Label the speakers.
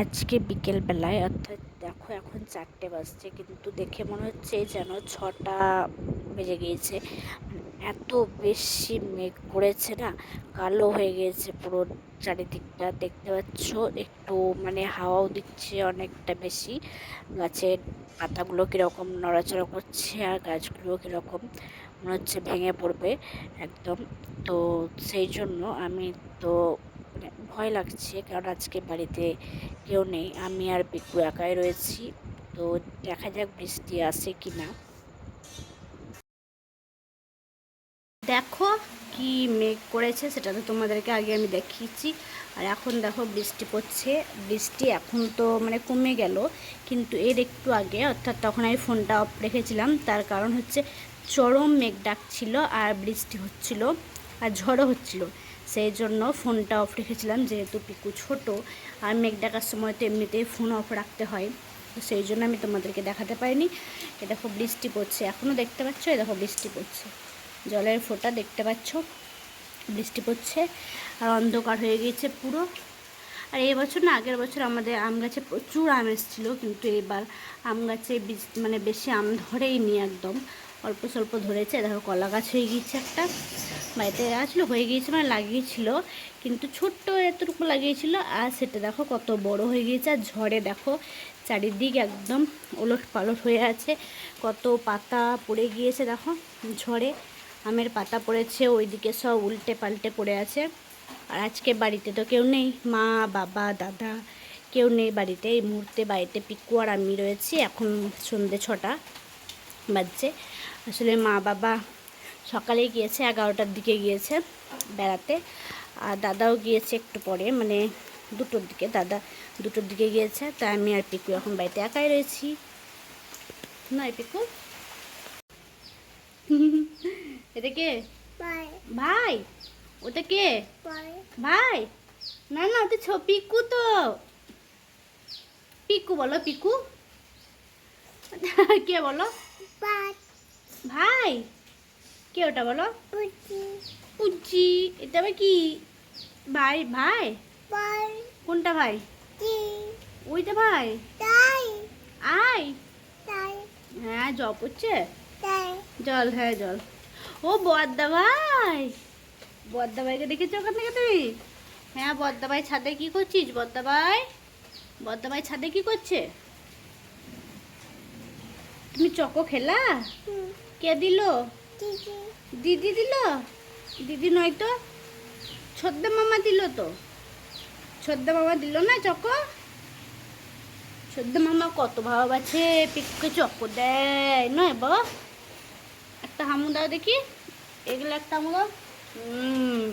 Speaker 1: আজকে বিকেলবেলায় অর্থাৎ দেখো এখন চারটে বাজছে, কিন্তু দেখে মনে হচ্ছে যেন ছটা বেজে গিয়েছে। এত বেশি মেঘ করেছে না, কালো হয়ে গিয়েছে পুরো চারিদিকটা। দেখতে পাচ্ছ, একটু মানে হাওয়াও দিচ্ছে অনেকটা বেশি। গাছের পাতাগুলো কীরকম নড়াচড়া করছে আর গাছগুলো কীরকম মনে হচ্ছে ভেঙে পড়বে একদম। তো সেই জন্য আমি তো ভয় লাগছে কারণ আজকে বাড়িতে কেউ নেই। আমি আর পিকু একাই রয়েছি। তো দেখা যাক বৃষ্টি আসে কি না। দেখো কি মেঘ করেছে সেটা তো তোমাদেরকে আগে আমি দেখিয়েছি। আর এখন দেখো বৃষ্টি পড়ছে। বৃষ্টি এখন তো মানে কমে গেল। কিন্তু এর একটু আগে, অর্থাৎ তখন আমি ফোনটা অফ রেখেছিলাম, তার কারণ হচ্ছে চরম মেঘ ডাকছিল আর বৃষ্টি হচ্ছিল আর ঝড়ও হচ্ছিল। সেই জন্য ফোনটা অফ রেখেছিলাম, যেহেতু পিকু ছোট, আর মেঘ ডাকার সময় তো এমনিতেই ফোন অফ রাখতে হয়। তো সেই জন্য আমি তোমাদেরকে দেখাতে পারিনি। এ দেখো বৃষ্টি পড়ছে এখনও দেখতে পাচ্ছ? এ দেখো বৃষ্টি পড়ছে। জলের ফোঁটা দেখতে পাচ্ছ? বৃষ্টি পড়ছে, আর অন্ধকার হয়ে গিয়েছে পুরো। আর এই বছর না, আগের বছর আমাদের আম গাছে প্রচুর আম এসেছিল, কিন্তু এবার আম গাছে মানে বেশি আম ধরেই নি একদম। অল্প স্বল্প ধরেছে, দেখো কলা গাছ হয়ে গিয়েছে একটা। বাড়িতে আসলে, হয়ে গিয়েছে মানে লাগিয়েছিল, কিন্তু ছোট্ট এতটুকু লাগিয়েছিল, আর সেটা দেখো কত বড় হয়ে গিয়েছে, আর ঝড়ে দেখো চারিদিক একদম ওলট পালট হয়ে আছে, কত পাতা পড়ে গিয়েছে দেখো ঝড়ে, আমের পাতা পড়েছে, ওইদিকে সব উল্টে পাল্টে পড়ে আছে, আর আজকে বাড়িতে তো কেউ নেই, মা, বাবা, দাদা, কেউ নেই বাড়িতে, এই মুহূর্তে বাড়িতে পিকু আর আমি রয়েছি, এখন সন্ধ্যে ছটা বাজছে, আসলে মা, বাবা সকালে গিয়েছে এগারোটার দিকে গিয়েছে বেড়াতে। আর দাদাও গিয়েছে একটু পরে মানে দুটোর দিকে দাদা দুটোর দিকে গিয়েছে। তাই আমি আর পিকু এখন বাড়িতে একাই রয়েছি। নয় পিকু? এটা কে? ভাই। ওটা কে? ভাই। না না ওটা ছ পিকু তো। পিকু বলো পিকু। কে বলো. ভাই? কে ওটা বলো. পুচি। এটা আবার কি? ভাই ভাই. কোনটা ভাই. ওইটা ভাই?
Speaker 2: Die.
Speaker 1: হ্যাঁ জল পড়ছে?
Speaker 2: Die.
Speaker 1: জল হ্যাঁ জল। ও বদ্দা ভাই। বদ্দা ভাইকে দেখেছ ওখান থেকে তুমি? হ্যাঁ বদ্দা ভাই ছাদে কি করছিস বদ্দা ভাই? বদ্দা ভাই ছাদে কি করছে? তুমি চকো খেলা. কে দিল. দিদি দিল? দিদি নয় তো ছদ্দা মামা দিল তো? ছদ্দা মামা দিল না চকো? ছদ্দা মামা কত ভাব আছে পিকে চকো দেয়, নয় বা একটা হামু দাও দেখি। এগুলো একটা হামু দাও। হুম